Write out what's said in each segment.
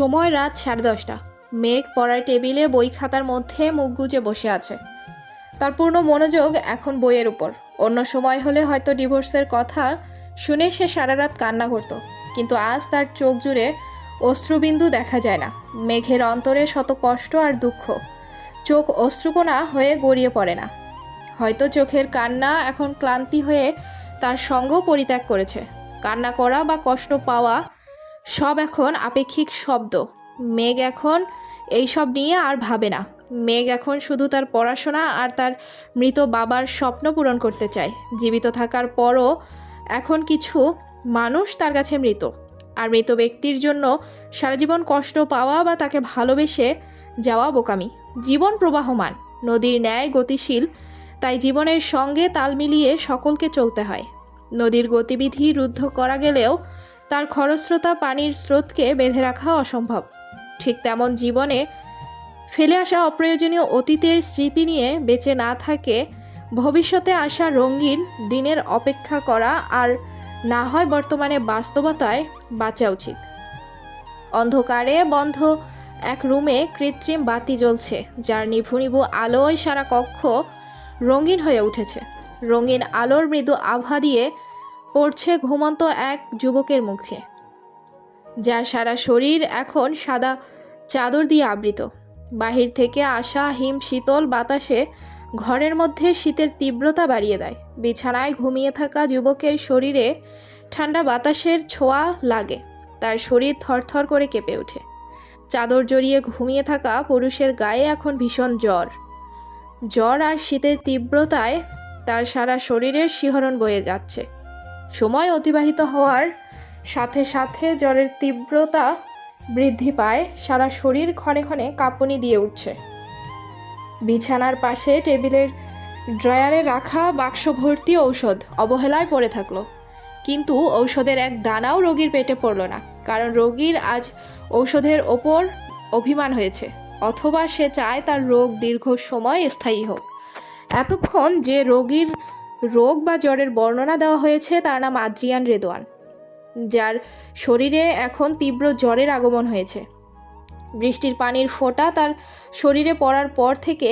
সময় রাত সাড়ে দশটা। মেঘ পড়ার টেবিলে বই খাতার মধ্যে মুখ গুজে বসে আছে। তার পূর্ণ মনোযোগ এখন বইয়ের উপর। অন্য সময় হলে হয়তো ডিভোর্সের কথা শুনে সে সারা রাত কান্না করতো। কিন্তু আজ তার চোখ জুড়ে অশ্রুবিন্দু দেখা যায় না। মেঘের অন্তরে শত কষ্ট আর দুঃখ। চোখ অশ্রুকোনা হয়ে গড়িয়ে পড়ে না। হয়তো চোখের কান্না এখন ক্লান্তি হয়ে তার সঙ্গ পরিত্যাগ করেছে। কান্না করা বা কষ্ট পাওয়া সব এখন আপেক্ষিক শব্দ। মেঘ এখন এইসব নিয়ে আর ভাবে না। মেঘ এখন শুধু তার পড়াশোনা আর তার মৃত বাবার স্বপ্ন পূরণ করতে চায়। জীবিত থাকার পরও এখন কিছু মানুষ তার কাছে মৃত। আর মৃত ব্যক্তির জন্য সারা জীবন কষ্ট পাওয়া বা তাকে ভালোবেসে যাওয়া বোকামি। জীবন প্রবাহমান, নদীর ন্যায় গতিশীল, তাই জীবনের সঙ্গে তাল মিলিয়ে সকলকে চলতে হয়। নদীর গতিবিধি রুদ্ধ করা গেলেও তার খরস্রোতা পানির স্রোতকে বেঁধে রাখা অসম্ভব। ঠিক তেমন জীবনে ফেলে আসা অপ্রয়োজনীয় অতীতের স্মৃতি নিয়ে বেঁচে না থাকে, ভবিষ্যতে আসা রঙিন দিনের অপেক্ষা করা আর না হয় বর্তমানে বাস্তবতায় বাঁচা উচিত। অন্ধকারে বন্ধ এক রুমে কৃত্রিম বাতি জ্বলছে, যার নিভু নিভু আলোয় সারা কক্ষ রঙিন হয়ে উঠেছে। রঙিন আলোর মৃদু আভা দিয়ে পড়ছে ঘুমন্ত এক যুবকের মুখে। যার সারা শরীর এখন সাদা চাদর দিয়ে আবৃত। বাহির থেকে আসা হিম শীতল বাতাসে ঘরের মধ্যে শীতের তীব্রতা বাড়িয়ে দেয়। বিছানায় ঘুমিয়ে থাকা যুবকের শরীরে ঠান্ডা বাতাসের ছোঁয়া লাগে। তার শরীর থরথর করে কেঁপে ওঠে। চাদর জড়িয়ে ঘুমিয়ে থাকা পুরুষের গায়ে এখন ভীষণ জ্বর। জ্বর আর শীতের তীব্রতায় তার সারা শরীরের শিহরণ বয়ে যাচ্ছে। সময় অতিবাহিত হওয়ার সাথে সাথে জ্বরের তীব্রতা বৃদ্ধি পায়, সারা শরীর ক্ষণে ক্ষণে কাঁপুনি দিয়ে উঠছে। বিছানার পাশে টেবিলের ড্রয়ারে রাখা বাক্স ভর্তি ঔষধ অবহেলায় পড়ে থাকল। কিন্তু ঔষধের এক দানাও রোগীর পেটে পড়ল না, কারণ রোগীর আজ ঔষধের ওপর অভিমান হয়েছে, অথবা সে চায় তার রোগ দীর্ঘ সময় স্থায়ী হোক। এতক্ষণ যে রোগীর রোগ বা জ্বরের বর্ণনা দেওয়া হয়েছে, তার নাম আদ্রিয়ান রেদোয়ান, যার শরীরে এখন তীব্র জ্বরের আগমন হয়েছে। বৃষ্টির পানির ফোঁটা তার শরীরে পড়ার পর থেকে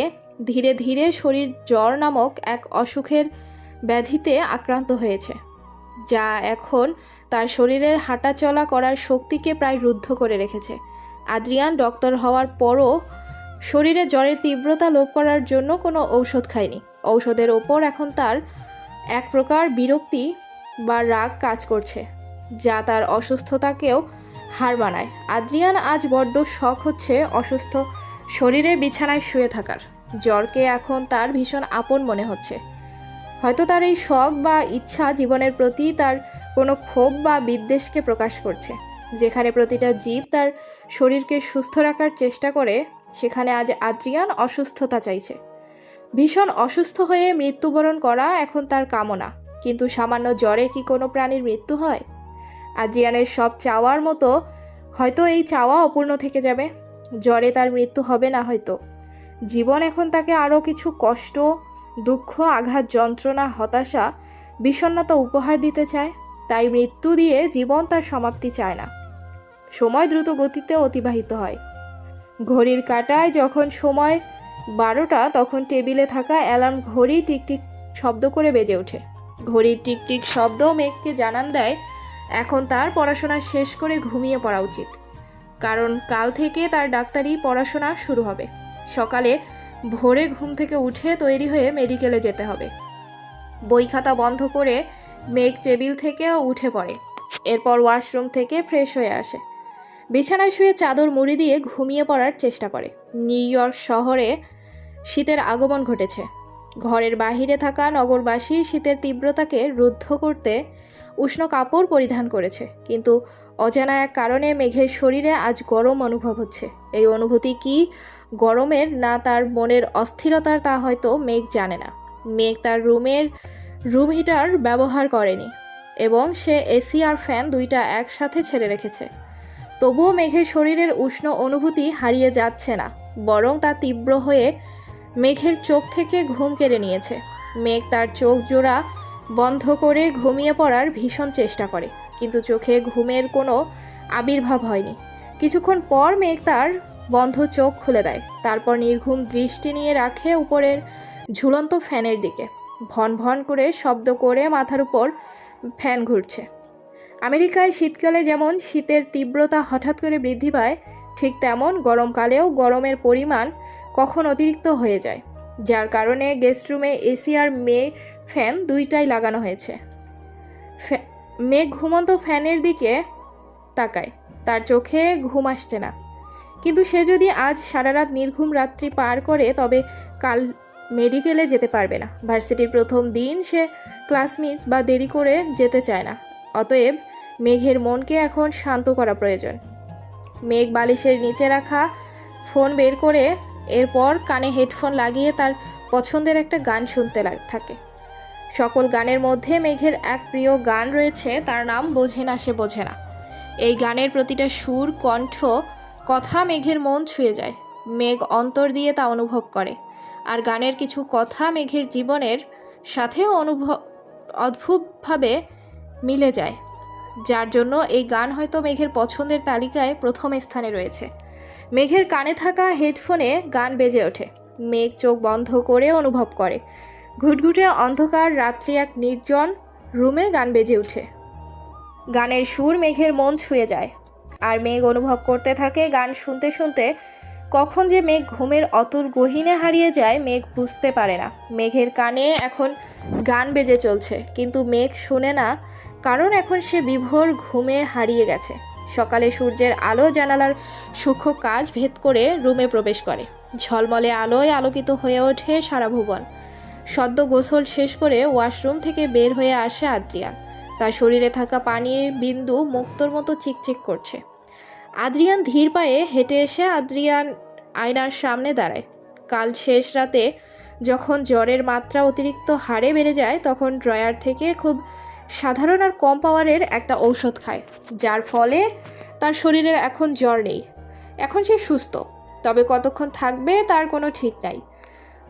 ধীরে ধীরে শরীর জ্বর নামক এক অসুখের ব্যাধিতে আক্রান্ত হয়েছে, যা এখন তার শরীরের হাঁটা চলা করার শক্তিকে প্রায় রুদ্ধ করে রেখেছে। আদ্রিয়ান ডক্টর হওয়ার পরও শরীরে জ্বরের তীব্রতা লোপ করার জন্য কোনো ঔষধ খায়নি। ঔষধের ওপর এখন তার এক প্রকার বিরক্তি বা রাগ কাজ করছে, যা তার অসুস্থতাকেও হার মানায়। আদ্রিয়ান আজ বড্ড শখ হচ্ছে অসুস্থ শরীরে বিছানায় শুয়ে থাকার। জ্বরকে এখন তার ভীষণ আপন মনে হচ্ছে। হয়তো তার এই শখ বা ইচ্ছা জীবনের প্রতি তার কোনো ক্ষোভ বা বিদ্বেষকে প্রকাশ করছে। যেখানে প্রতিটা জীব তার শরীরকে সুস্থ রাখার চেষ্টা করে, সেখানে আজ আদ্রিয়ান অসুস্থতা চাইছে। ভীষণ অসুস্থ হয়ে মৃত্যুবরণ করা এখন তার কামনা। কিন্তু সামান্য জ্বরে কি কোনো প্রাণীর মৃত্যু হয়? আদ্রিয়ানের সব চাওয়ার মতো হয়তো এই চাওয়া অপূর্ণ থেকে যাবে। জ্বরে তার মৃত্যু হবে না হয়তো। জীবন এখন তাকে আরও কিছু কষ্ট, দুঃখ, আঘাত, যন্ত্রণা, হতাশা, বিষণ্ণতা উপহার দিতে চায়। তাই মৃত্যু দিয়ে জীবন তার সমাপ্তি চায় না। সময় দ্রুত গতিতে অতিবাহিত হয়। ঘড়ির কাঁটায় যখন সময় বারোটা, তখন টেবিলে থাকা অ্যালার্ম ঘড়ি টিকটিক শব্দ করে বেজে ওঠে। ঘড়ির টিকটিক শব্দ মেঘকে জানান দেয়, এখন তার পড়াশোনা শেষ করে ঘুমিয়ে পড়া উচিত। কারণ কাল থেকে তার ডাক্তারি পড়াশোনা শুরু হবে। সকালে ভোরে ঘুম থেকে উঠে তৈরি হয়ে মেডিকেলে যেতে হবে বই খাতা বন্ধ করে মেঘ টেবিল থেকে উঠে পড়ে। এরপর ওয়াশরুম থেকে ফ্রেশ হয়ে আসে। বিছানায় শুয়ে চাদর মুড়ি দিয়ে ঘুমিয়ে পড়ার চেষ্টা করে। নিউ ইয়র্ক শহরে শীতের আগমন ঘটেছে। ঘরের বাহিরে থাকা নগরবাসী শীতের তীব্রতাকে রুদ্ধ করতে উষ্ণ কাপড় পরিধান করেছে। কিন্তু অজানা এক কারণে মেঘের শরীরে আজ গরম অনুভব হচ্ছে। এই অনুভূতি কি গরমের না তার মনের অস্থিরতার তা হয়তো মেঘ জানে না। মেঘ তার রুমের রুম হিটার ব্যবহার করেনি এবং সে এসি আর ফ্যান দুইটা একসাথে ছেড়ে রেখেছে। তবুও মেঘের শরীরের উষ্ণ অনুভূতি হারিয়ে যাচ্ছে না, বরং তা তীব্র হয়ে মেঘের চোখ থেকে ঘুম কেড়ে নিয়েছে। মেঘ তার চোখ জোড়া বন্ধ করে ঘুমিয়ে পড়ার ভীষণ চেষ্টা করে, কিন্তু চোখে ঘুমের কোনো আবির্ভাব হয়নি। কিছুক্ষণ পর মেঘ তার বন্ধ চোখ খুলে দেয়, তারপর নির্ঘুম দৃষ্টি নিয়ে রাখে উপরের ঝুলন্ত ফ্যানের দিকে। ভন ভন করে শব্দ করে মাথার উপর ফ্যান ঘুরছে। আমেরিকায় শীতকালে যেমন শীতের তীব্রতা হঠাৎ করে বৃদ্ধি পায়, ঠিক তেমন গরমকালেও গরমের পরিমাণ কখন অতিরিক্ত হয়ে যায়, যার কারণে গেস্ট রুমে এসি আর মে ফ্যান দুইটাই লাগানো হয়েছে। মেঘ ঘুমন্ত ফ্যানের দিকে তাকায়, তার চোখে ঘুম আসছে না। কিন্তু সে যদি আজ সারা রাত নির্ঘুম রাত্রি পার করে, তবে কাল মেডিকেলে যেতে পারবে না। ভার্সিটির প্রথম দিন সে ক্লাস মিস বা দেরি করে যেতে চায় না। অতএব মেঘের মনকে এখন শান্ত করা প্রয়োজন। মেঘ বালিশের নিচে রাখা ফোন বের করে এরপর কানে হেডফোন লাগিয়ে তার পছন্দের একটা গান শুনতে থাকে। সকল গানের মধ্যে মেঘের এক প্রিয় গান রয়েছে, তার নাম বোঝে না সে বোঝে না। এই গানের প্রতিটা সুর, কণ্ঠ, কথা মেঘের মন ছুঁয়ে যায়। মেঘ অন্তর দিয়ে তা অনুভব করে। আর গানের কিছু কথা মেঘের জীবনের সাথেও অনুভব, অদ্ভুতভাবে মিলে যায়। যার জন্য এই গান হয়তো মেঘের পছন্দের তালিকায় প্রথম স্থানে রয়েছে। মেঘের কানে থাকা হেডফোনে গান বেজে ওঠে। মেঘ চোখ বন্ধ করে অনুভব করে। ঘুটঘুটে অন্ধকার, রাত্রি এক নির্জন রুমে গান বেজে ওঠে। গানের সুর মেঘের মন ছুঁয়ে যায়। আর মেঘ অনুভব করতে থাকে গান শুনতে শুনতে। কখন যে মেঘ ঘুমের অতুল গহীনে হারিয়ে যায়, মেঘ বুঝতে পারে না। মেঘের কানে এখন গান বেজে চলছে। কিন্তু মেঘ শুনে না, কারণ এখন সে বিভোর ঘুমে হারিয়ে গেছে। সকালে সূর্যের আলো জানালার সূক্ষ্ম কাজ ভেদ করে রুমে প্রবেশ করে। ঝলমলে আলোয় আলোকিত হয়ে ওঠে সারা ভুবন। সদ্য গোসল শেষ করে ওয়াশরুম থেকে বের হয়ে আসে আদ্রিয়ান। তার শরীরে থাকা পানির বিন্দু মুক্তোর মতো চিকচিক করছে। আদ্রিয়ান ধীর পায়ে হেঁটে এসে আদ্রিয়ান আয়নার সামনে দাঁড়ায়। কাল শেষ রাতে যখন জ্বরের মাত্রা অতিরিক্ত হারে বেড়ে যায়, তখন ড্রয়ার থেকে খুব সাধারণ আর কম পাওয়ারের একটা ঔষধ খায়, যার ফলে তার শরীরের এখন জ্বর নেই। এখন সে সুস্থ, তবে কতক্ষণ থাকবে তার কোনো ঠিক নাই।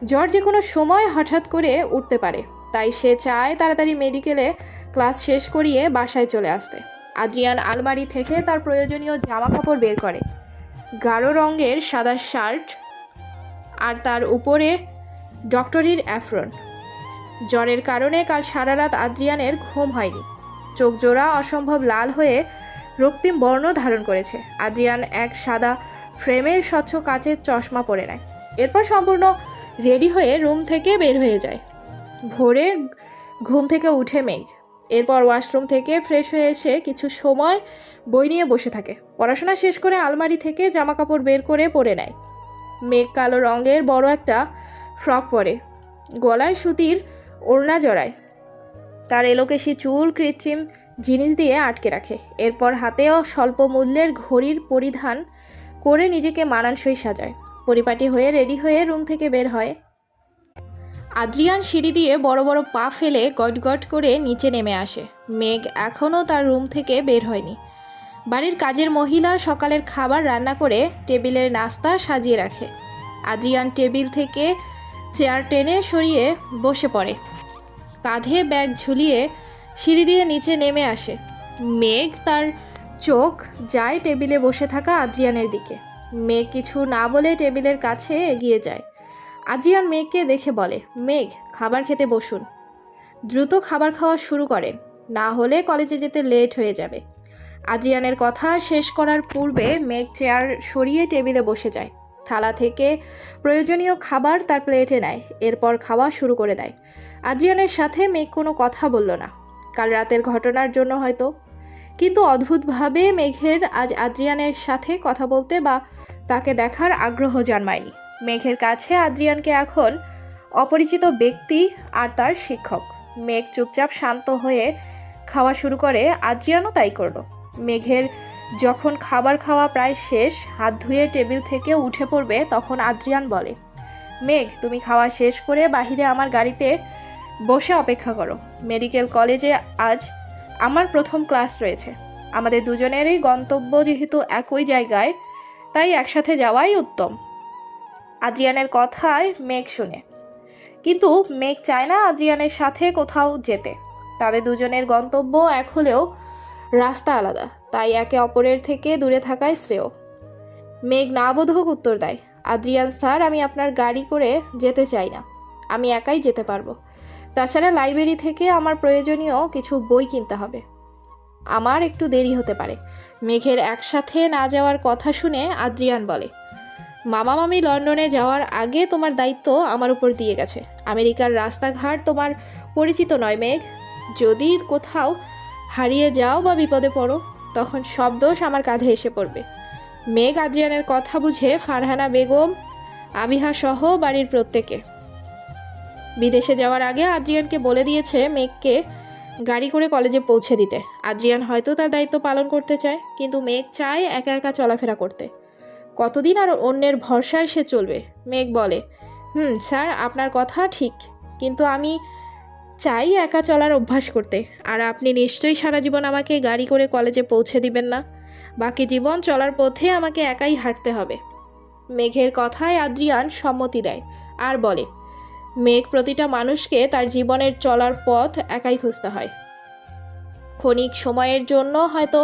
জ্বর যে কোনো সময় হঠাৎ করে উঠতে পারে, তাই সে চায় তাড়াতাড়ি মেডিকেলে ক্লাস শেষ করিয়ে বাসায় চলে আসতে। আদ্রিয়ান আলমারি থেকে তার প্রয়োজনীয় জামা কাপড় বের করে। গাঢ় রঙের সাদা শার্ট আর তার উপরে ডক্টরির অ্যাফরন। জ্বরের কারণে কাল সারা রাত আদ্রিয়ানের ঘুম হয়নি। চোখ জোড়া অসম্ভব লাল হয়ে রক্তিম বর্ণ ধারণ করেছে। আদ্রিয়ান এক সাদা ফ্রেমের স্বচ্ছ কাচের চশমা পরে নেয়। এরপর সম্পূর্ণ রেডি হয়ে রুম থেকে বের হয়ে যায়। ভোরে ঘুম থেকে উঠে মেঘ। এরপর ওয়াশরুম থেকে ফ্রেশ হয়ে এসে কিছু সময় বই নিয়ে বসে থাকে। পড়াশোনা শেষ করে আলমারি থেকে জামা কাপড় বের করে পরে নেয়। মেঘ কালো রঙের বড় একটা ফ্রক পরে। গলায় সুতির ওড়না জড়ায়। তার এলোকেশি চুল, কৃত্রিম জিনিস দিয়ে আটকে রাখে। এরপর হাতেও স্বল্প মূল্যের ঘড়ির পরিধান করে নিজেকে মানানসই সাজায়। পরিপাটি হয়ে রেডি হয়ে রুম থেকে বের হয়। আদ্রিয়ান সিঁড়ি দিয়ে বড় বড় পা ফেলে গটগট করে নিচে নেমে আসে। মেঘ এখনও তার রুম থেকে বের হয়নি। বাড়ির কাজের মহিলা সকালের খাবার রান্না করে টেবিলের নাস্তা সাজিয়ে রাখে। আদ্রিয়ান টেবিল থেকে চেয়ার টেনে সরিয়ে বসে পড়ে। কাঁধে ব্যাগ ঝুলিয়ে সিঁড়ি দিয়ে নিচে নেমে আসে। মেঘ তার চোখ যায় টেবিলে বসে থাকা আদ্রিয়ানের দিকে। মেঘ কিছু না বলে টেবিলের কাছে এগিয়ে যায়। আদ্রিয়ান মেঘকে দেখে বলে, মেঘ, খাবার খেতে বসুন। দ্রুত খাবার খাওয়া শুরু করেন। না হলে কলেজে যেতে লেট হয়ে যাবে। আদ্রিয়ানের কথা শেষ করার পূর্বে মেঘ চেয়ার সরিয়ে টেবিলে বসে যায়। থালা থেকে প্রয়োজনীয় খাবার তার প্লেটে নেয়। এরপর খাওয়া শুরু করে দেয়। আদ্রিয়ানের সাথে মেঘ কোনো কথা বলল না। কাল রাতের ঘটনার জন্য হয়তো। কিন্তু অদ্ভুতভাবে মেঘের আজ আদ্রিয়ানের সাথে কথা বলতে বা তাকে দেখার আগ্রহ জন্মায়নি। মেঘের কাছে আদ্রিয়ানকে এখন অপরিচিত ব্যক্তি আর তার শিক্ষক। মেঘ চুপচাপ শান্ত হয়ে খাওয়া শুরু করে, আদ্রিয়ানও তাই করল। মেঘের যখন খাবার খাওয়া প্রায় শেষ, হাত ধুয়ে টেবিল থেকে উঠে পড়বে, তখন আদ্রিয়ান বলে, মেঘ, তুমি খাওয়া শেষ করে বাহিরে আমার গাড়িতে বসে অপেক্ষা করো। মেডিকেল কলেজে আজ আমার প্রথম ক্লাস রয়েছে। আমাদের দুজনেরই গন্তব্য যেহেতু একই জায়গায়, তাই একসাথে যাওয়াই উত্তম। আজিয়ানের কথায় মেঘ শুনে। কিন্তু মেঘ চায় না আজিয়ানের সাথে কোথাও যেতে। তাদের দুজনের গন্তব্য এক হলেও রাস্তা আলাদা, তাই একে অপরের থেকে দূরে থাকায় শ্রেয়। মেঘ না বোধক উত্তর দেয় আদ্রিয়ান স্যার, আমি আপনার গাড়ি করে যেতে চাই না। আমি একাই যেতে পারব। তাছাড়া লাইব্রেরি থেকে আমার প্রয়োজনীয় কিছু বই কিনতে হবে। আমার একটু দেরি হতে পারে। মেঘের একসাথে না যাওয়ার কথা শুনে আদ্রিয়ান বলে, মামা মামি লন্ডনে যাওয়ার আগে তোমার দায়িত্ব আমার উপর দিয়ে গেছে। আমেরিকার রাস্তাঘাট তোমার পরিচিত নয়, মেঘ। যদি কোথাও হারিয়ে যাও বা বিপদে পড়ো, তখন সব দোষ আমার কাঁধে এসে পড়বে। মেঘ আদ্রিয়ানের কথা বুঝে ফারহানা বেগম, আবিহা সহ বাড়ির প্রত্যেকে বিদেশে যাওয়ার আগে আদ্রিয়ানকে বলে দিয়েছে মেঘকে গাড়ি করে কলেজে পৌঁছে দিতে। আদ্রিয়ান হয়তো তার দায়িত্ব পালন করতে চায়, কিন্তু মেঘ চায় একা একা চলাফেরা করতে। কতদিন আর অন্যের ভরসায় সে চলবে? মেঘ বলে, হুম, স্যার, আপনার কথা ঠিক, কিন্তু আমি চাই একা চলার অভ্যাস করতে। আর আপনি নিশ্চয়ই সারা জীবন আমাকে গাড়ি করে কলেজে পৌঁছে দিবেন না। বাকি জীবন চলার পথে আমাকে একাই হাঁটতে হবে। মেঘের কথায় আদ্রিয়ান সম্মতি দেয় আর বলে মেঘ প্রতিটা মানুষকে তার জীবনের চলার পথ একাই খুঁজতে হয়। ক্ষণিক সময়ের জন্য হয়তো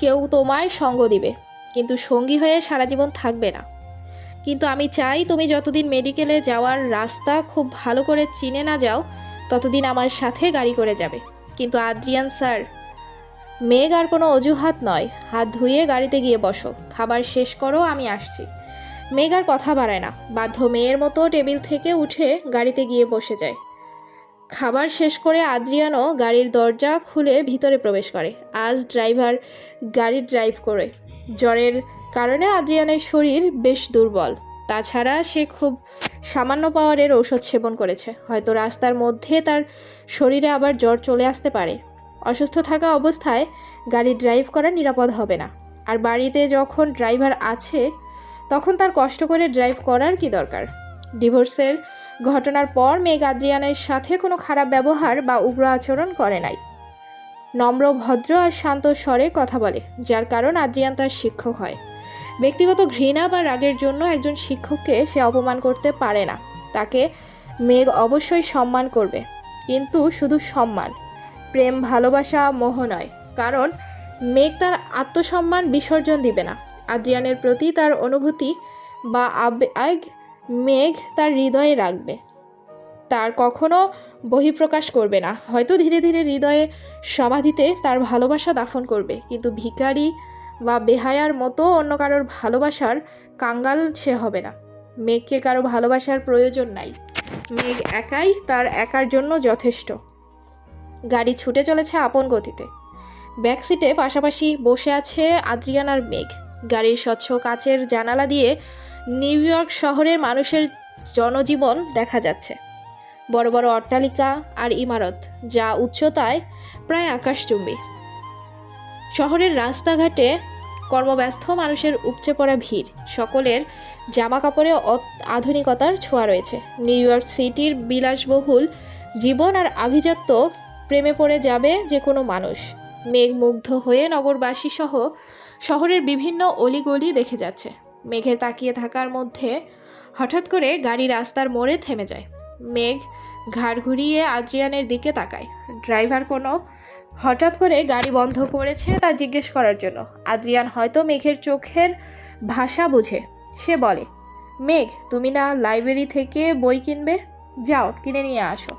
কেউ তোমায় সঙ্গ দিবে, কিন্তু সঙ্গী হয়ে সারা জীবন থাকবে না। কিন্তু আমি চাই তুমি যতদিন মেডিকেলে যাওয়ার রাস্তা খুব ভালো করে চিনে না যাও, ততদিন আমার সাথে গাড়ি করে যাবে। কিন্তু আদ্রিয়ান স্যার, মেঘ আর কোনো অজুহাত নয়, হাত ধুয়ে গাড়িতে গিয়ে বসো, খাবার শেষ করো, আমি আসছি। মেঘ আর কথা বাড়ায় না। বাধ্য মেয়ের মতো টেবিল থেকে উঠে গাড়িতে গিয়ে বসে যায়। খাবার শেষ করে আদ্রিয়ানও গাড়ির দরজা খুলে ভিতরে প্রবেশ করে। আজ ড্রাইভার গাড়ি ড্রাইভ করে। জ্বরের কারণে আদ্রিয়ানের শরীর বেশ দুর্বল। তাছাড়া সে খুব সামান্য পাওয়ারের ঔষধ সেবন করেছে। হয়তো রাস্তার মধ্যে তার শরীরে আবার জ্বর চলে আসতে পারে। অসুস্থ থাকা অবস্থায় গাড়ি ড্রাইভ করা নিরাপদ হবে না। আর বাড়িতে যখন ড্রাইভার আছে তখন তার কষ্ট করে ড্রাইভ করার কি দরকার? ডিভোর্সের ঘটনার পর মেঘ আদ্রিয়ানের সাথে কোনো খারাপ ব্যবহার বা উগ্র আচরণ করে নাই। নম্র, ভদ্র আর শান্ত স্বরে কথা বলে, যার কারণ আদ্রিয়ান তার শিক্ষক হয়। ব্যক্তিগত ঘৃণা বা রাগের জন্য একজন শিক্ষককে সে অপমান করতে পারে না। তাকে মেঘ অবশ্যই সম্মান করবে, কিন্তু শুধু সম্মান। প্রেম, ভালোবাসা, মোহ নয়, কারণ মেঘ তার আত্মসম্মান বিসর্জন দিবে না। আদ্রিয়ানের প্রতি তার অনুভূতি বা আবেগ মেঘ তার হৃদয়ে রাখবে। তার কখনো বহিঃপ্রকাশ করবে না। হয়তো ধীরে ধীরে হৃদয়ে সমাধিতে তার ভালোবাসা দাফন করবে। কিন্তু ভিখারি বা বেহায়ার মতো অন্য কারোর ভালোবাসার কাঙ্গাল সে হবে না। মেঘকে কারও ভালোবাসার প্রয়োজন নাই। মেঘ একাই তার একার জন্য যথেষ্ট। গাড়ি ছুটে চলেছে আপন গতিতে। ব্যাকসিটে পাশাপাশি বসে আছে আদ্রিয়ান আর মেঘ। গাড়ির স্বচ্ছ কাচের জানালা দিয়ে নিউ ইয়র্ক শহরের মানুষের জনজীবন দেখা যাচ্ছে। বড় বড় অট্টালিকা আর ইমারত, যা উচ্চতায় প্রায় আকাশচুম্বী। শহরের রাস্তাঘাটে কর্মব্যস্ত মানুষের উপচে পড়া ভিড়, সকলের জামা কাপড়ে আধুনিকতার ছোঁয়া রয়েছে। নিউ ইয়র্ক সিটির বিলাসবহুল জীবন আর আভিজাত্য প্রেমে পড়ে যাবে যে কোনো মানুষ। মেঘ মুগ্ধ হয়ে নগরবাসী সহ শহরের বিভিন্ন অলিগলি দেখে যাচ্ছে। মেঘের তাকিয়ে থাকার মধ্যে হঠাৎ করে গাড়ি রাস্তার মোড়ে থেমে যায়। মেঘ ঘাড় ঘুরিয়ে আদ্রিয়ানের দিকে তাকায়। ড্রাইভার কোনো হঠাৎ করে গাড়ি বন্ধ করেছে তা জিজ্ঞেস করার জন্য। আদ্রিয়ান হয়তো মেঘের চোখের ভাষা বুঝে। সে বলে, মেঘ, তুমি না লাইব্রেরি থেকে বই কিনবে? যাও, কিনে নিয়ে আসো।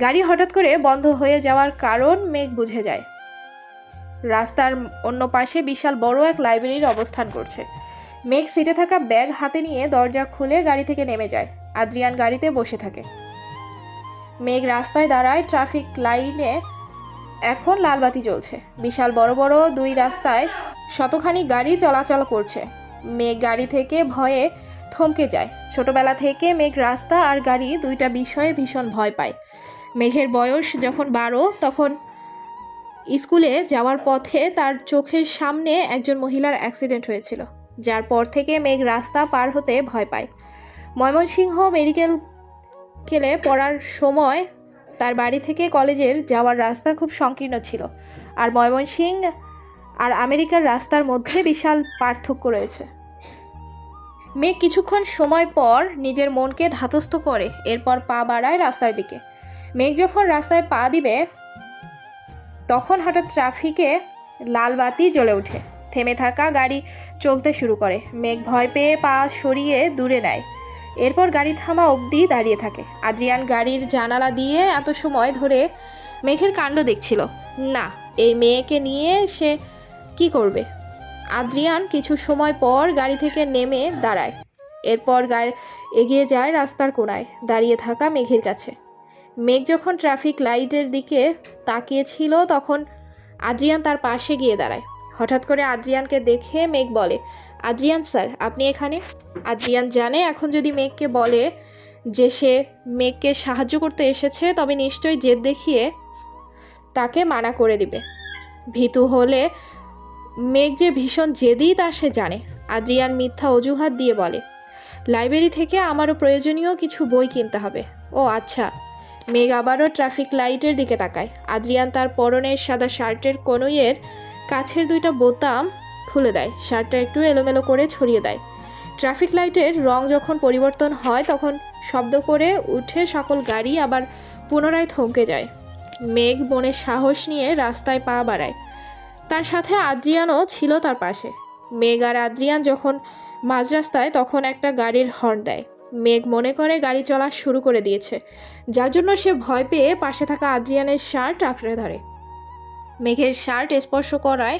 গাড়ি হঠাৎ করে বন্ধ হয়ে যাওয়ার কারণ মেঘ বুঝে যায়। রাস্তার অন্য পাশে বিশাল বড় এক লাইব্রেরির অবস্থান করছে। মেঘ সিটে থাকা ব্যাগ হাতে নিয়ে দরজা খুলে গাড়ি থেকে নেমে যায়। আদ্রিয়ান গাড়িতে বসে থাকে। মেঘ রাস্তায় দাঁড়ায় ট্রাফিক লাইনে। এখন লালবাতি জ্বলছে। বিশাল বড় বড় দুই রাস্তায় শতখানি গাড়ি চলাচল করছে। মেঘ গাড়ি থেকে ভয়ে থমকে যায়। ছোটবেলা থেকে মেঘ রাস্তা আর গাড়ি দুইটা বিষয়ে ভীষণ ভয় পায়। মেঘের বয়স যখন বারো, তখন স্কুলে যাওয়ার পথে তার চোখের সামনে একজন মহিলার অ্যাক্সিডেন্ট হয়েছিল, যার পর থেকে মেঘ রাস্তা পার হতে ভয় পায়। ময়মনসিংহ মেডিকেল কেলে পড়ার সময় তার বাড়ি থেকে কলেজের যাওয়ার রাস্তা খুব সংকীর্ণ ছিল, আর ময়মনসিংহ আর আমেরিকার রাস্তার মধ্যে বিশাল পার্থক্য রয়েছে। মেঘ কিছুক্ষণ সময় পর নিজের মনকে ধাতস্থ করে, এরপর পা বাড়ায় রাস্তার দিকে। মেঘ যখন রাস্তায় পা দিবে তখন হঠাৎ ট্রাফিকে লাল বাতি জ্বলে ওঠে। থেমে থাকা গাড়ি চলতে শুরু করে। মেঘ ভয় পেয়ে পা সরিয়ে দূরে নেয়। এরপর গাড়ি থামা অবধি দাঁড়িয়ে থাকে। আদ্রিয়ান গাড়ির জানালা দিয়ে এত সময় ধরে মেঘের কাণ্ড দেখছিল। না, এই মেয়েকে নিয়ে সে কি করবে? আদ্রিয়ান কিছু সময় পর গাড়ি থেকে নেমে দাঁড়ায়। এরপর গাড়ি এগিয়ে যায় রাস্তার কোণায় দাঁড়িয়ে থাকা মেঘের কাছে। মেঘ যখন ট্রাফিক লাইটের দিকে তাকিয়েছিল তখন আদ্রিয়ান তার পাশে গিয়ে দাঁড়ায়। হঠাৎ করে আদ্রিয়ানকে দেখে মেঘ বলে, আদ্রিয়ান স্যার, আপনি এখানে? আদ্রিয়ান জানে, এখন যদি মেঘকে বলে যে সে মেঘকে সাহায্য করতে এসেছে, তবে নিশ্চয়ই জেদ দেখিয়ে তাকে মানা করে দিবে। ভীতু হলে মেঘ যে ভীষণ জেদি, তা সে জানে। আদ্রিয়ান মিথ্যা অজুহাত দিয়ে বলে, লাইব্রেরি থেকে আমারও প্রয়োজনীয় কিছু বই কিনতে হবে। ও আচ্ছা। মেঘ আবারও ট্রাফিক লাইটের দিকে তাকায়। আদ্রিয়ান তার পরনের সাদা শার্টের কনুইয়ের কাছের দুইটা বোতাম খুলে দেয়। শার্টটা একটু এলোমেলো করে ছড়িয়ে দেয়। ট্রাফিক লাইটের রং যখন পরিবর্তন হয়, তখন শব্দ করে উঠে সকল গাড়ি আবার পুনরায় থমকে যায়। মেঘ বনের সাহস নিয়ে রাস্তায় পা বাড়ায়। তার সাথে আদ্রিয়ানও ছিল তার পাশে। মেঘ আর আদ্রিয়ান যখন মাঝ রাস্তায়, তখন একটা গাড়ির হর্ন দেয়। মেঘ মনে করে গাড়ি চলা শুরু করে দিয়েছে। যার জন্য সে ভয় পেয়ে পাশে থাকা আদ্রিয়ানের শার্ট আঁকড়ে ধরে। মেঘের শার্ট স্পর্শ করায়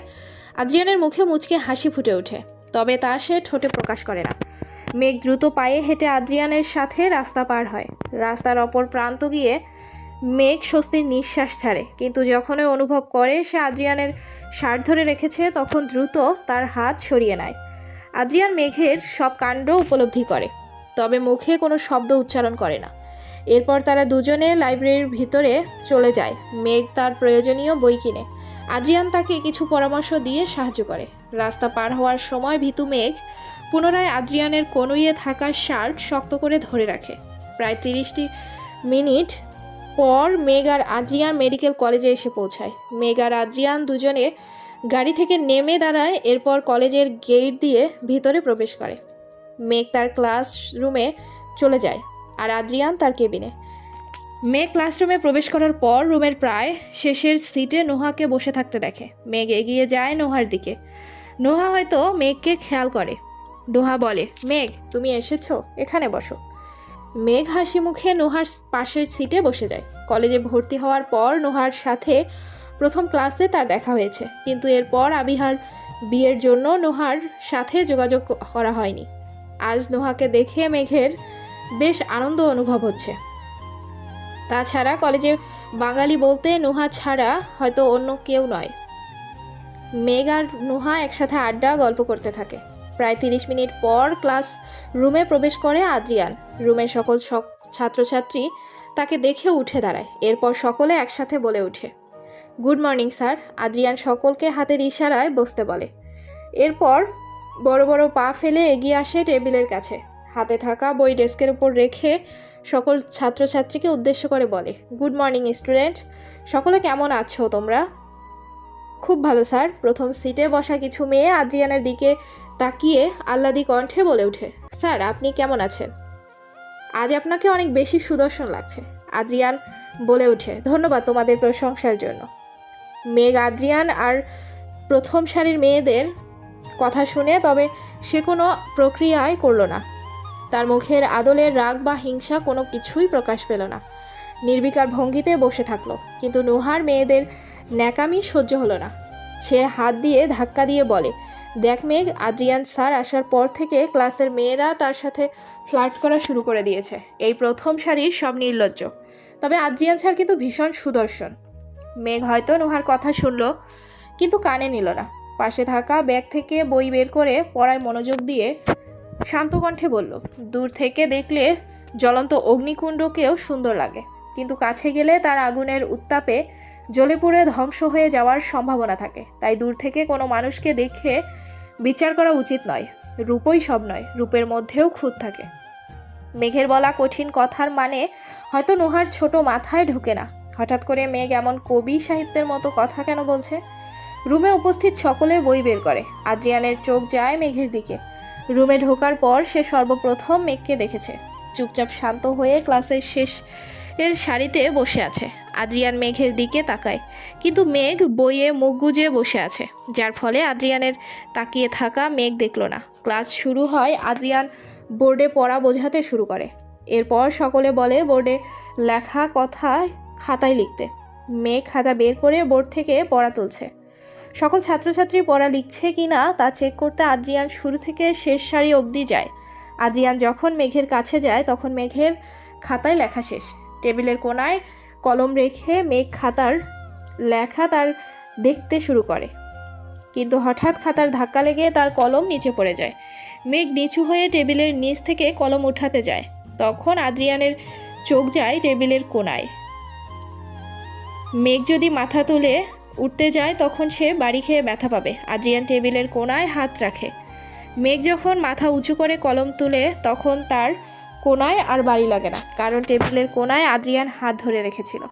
আদ্রিয়ানের মুখে মুচকে হাসি ফুটে ওঠে, তবে তা সে ঠোঁটে প্রকাশ করে না। মেঘ দ্রুত পায়ে হেঁটে আদ্রিয়ানের সাথে রাস্তা পার হয়। রাস্তার অপর প্রান্ত গিয়ে মেঘ স্বস্তির নিঃশ্বাস ছাড়ে, কিন্তু যখনই অনুভব করে সে আদ্রিয়ানের শার্ট ধরে রেখেছে, তখন দ্রুত তার হাত সরিয়ে নেয়। আদ্রিয়ান মেঘের সব কাণ্ড উপলব্ধি করে। তবে মুখে কোনো শব্দ উচ্চারণ করে না। এরপর তারা দুজনে লাইব্রেরির ভিতরে চলে যায়। মেঘ তার প্রয়োজনীয় বই কিনে। আদ্রিয়ান তাকে কিছু পরামর্শ দিয়ে সাহায্য করে। রাস্তা পার হওয়ার সময় ভীতু মেঘ পুনরায় আদ্রিয়ানের কনুইয়ে থাকা শার্ট শক্ত করে ধরে রাখে। প্রায় তিরিশটি মিনিট পর মেঘ আর আদ্রিয়ান মেডিকেল কলেজে এসে পৌঁছায়। মেঘ আর আদ্রিয়ান দুজনে গাড়ি থেকে নেমে দাঁড়ায়, এরপর কলেজের গেট দিয়ে ভিতরে প্রবেশ করে। মেঘ তার ক্লাসরুমে চলে যায় আর আদ্রিয়ান তার কেবিনে মেঘ ক্লাসরুমে প্রবেশ করার পর রুমের প্রায় শেষের সিটে নোহাকে বসে থাকতে দেখে। মেঘ এগিয়ে যায় নোহার দিকে। নোহা হয়তো মেঘকে খেয়াল করে। নোহা বলে, মেঘ, তুমি এসেছ? এখানে বসো। মেঘ হাসি মুখে নোহার পাশের সিটে বসে যায়। কলেজে ভর্তি হওয়ার পর নোহার সাথে প্রথম ক্লাসে তার দেখা হয়েছে। কিন্তু এরপর আবিহার বিয়ের জন্য নোহার সাথে যোগাযোগ করা হয়নি। আজ নোহাকে দেখে মেঘের বেশ আনন্দ অনুভব হচ্ছে। তাছাড়া কলেজে বাঙালি বলতে নোহা ছাড়া হয়তো অন্য কেউ নয়। মেঘ আর নোহা একসাথে আড্ডা, গল্প করতে থাকে। প্রায় তিরিশ মিনিট পর ক্লাস রুমে প্রবেশ করে আদ্রিয়ান। রুমের সকল ছাত্রছাত্রী তাকে দেখে উঠে দাঁড়ায়। এরপর সকলে একসাথে বলে ওঠে, গুড মর্নিং স্যার। আদ্রিয়ান সকলকে হাতের ইশারায় বসতে বলে। এরপর বড় বড় পা ফেলে এগিয়ে আসে টেবিলের কাছে। হাতে থাকা বই ডেস্কের উপর রেখে সকল ছাত্রছাত্রীকে উদ্দেশ্য করে বলে, গুড মর্নিং, স্টুডেন্ট। সকলে কেমন আছো তোমরা? খুব ভালো, স্যার। প্রথম সিটে বসা কিছু মেয়ে আদ্রিয়ানের দিকে তাকিয়ে আহ্লাদি কণ্ঠে বলে ওঠে, স্যার, আপনি কেমন আছেন? আজ আপনাকে অনেক বেশি সুদর্শন লাগছে, আদ্রিয়ান বলে ওঠে, ধন্যবাদ তোমাদের প্রশংসার জন্য। মেঘ আদ্রিয়ান আর প্রথম সারির মেয়েদের কথা শুনে তবে সে কোনো প্রক্রিয়ায় করল না। তার মুখের আদলের রাগ বা হিংসা কোনো কিছুই প্রকাশ পেল না। নির্বিকার ভঙ্গিতে বসে থাকল, কিন্তু নোহার মেয়েদের ন্যাকামি সহ্য হলো না। সে হাত দিয়ে ধাক্কা দিয়ে বলে, দেখ মেঘ আদ্রিয়ান স্যার আসার পর থেকে ক্লাসের মেয়েরা তার সাথে ফ্লার্ট করা শুরু করে দিয়েছে। এই প্রথম সারির সব নির্লজ্জ। তবে আদ্রিয়ান স্যার কিন্তু ভীষণ সুদর্শন। মেঘ হয়তো নোহার কথা শুনলো, কিন্তু কানে নিল না। পাশে থাকা ব্যাগ থেকে বই বের করে পড়ায় মনোযোগ দিয়ে শান্ত কণ্ঠে বলল, দূর থেকে দেখলে জ্বলন্ত অগ্নিকুণ্ডকেও সুন্দর লাগে। কিন্তু কাছে গেলে তার আগুনের উত্তাপে জ্বলে পুড়ে ধ্বংস হয়ে যাওয়ার সম্ভাবনা থাকে। তাই দূর থেকে কোনো মানুষকে দেখে বিচার করা উচিত নয়। রূপই সব নয়, রূপের মধ্যেও খুঁত থাকে। মেঘের বলা কঠিন কথার মানে হয়তো নোহার ছোট মাথায় ঢুকে না। হঠাৎ করে মেঘ এমন কবি সাহিত্যের মতো কথা কেন বলছে? রুমে উপস্থিত সকলে বই বের করে। আদ্রিয়ানের চোখ যায় মেঘের দিকে। রুমে ঢোকার পর সে সর্বপ্রথম মেঘকে দেখেছে। চুপচাপ শান্ত হয়ে ক্লাসের শেষ এর সারিতে বসে আছে। আদ্রিয়ান মেঘের দিকে তাকায়। কিন্তু মেঘ বইয়ে মুখ গুজে বসে আছে। যার ফলে আদ্রিয়ানের তাকিয়ে থাকা মেঘ দেখল না। ক্লাস শুরু হয় আদ্রিয়ান বোর্ডে পড়া বোঝাতে শুরু করে। এরপর সকলে বলে বোর্ডে লেখা কথা খাতায় লিখতে। মেঘ খাতা বের করে বোর্ড থেকে পড়া তুলছে। সকল ছাত্রছাত্রী পড়া লিখছে কি না তা চেক করতে আদ্রিয়ান শুরু থেকে শেষ সারি অবধি যায়। আদ্রিয়ান যখন মেঘের কাছে যায়, তখন মেঘের খাতায় লেখা শেষ। টেবিলের কোনায় কলম রেখে মেঘ খাতার লেখা তার দেখতে শুরু করে। কিন্তু হঠাৎ খাতার ধাক্কা লেগে তার কলম নিচে পড়ে যায়। মেঘ নিচু হয়ে টেবিলের নিচ থেকে কলম উঠাতে যায়। তখন আদ্রিয়ানের চোখ যায় টেবিলের কোনায়। মেঘ যদি মাথা তুলে উঠতে যায় তখন সে বাড়ি খেয়ে ব্যথা পাবে। আদ্রিয়ান টেবিলের কোনায় হাত রাখে। মেঘ যখন মাথা উঁচু করে কলম তুলে, তখন তার কোনায় আর বাড়ি লাগে না, কারণ টেবিলের কোনায় আদ্রিয়ান হাত ধরে রেখেছিল।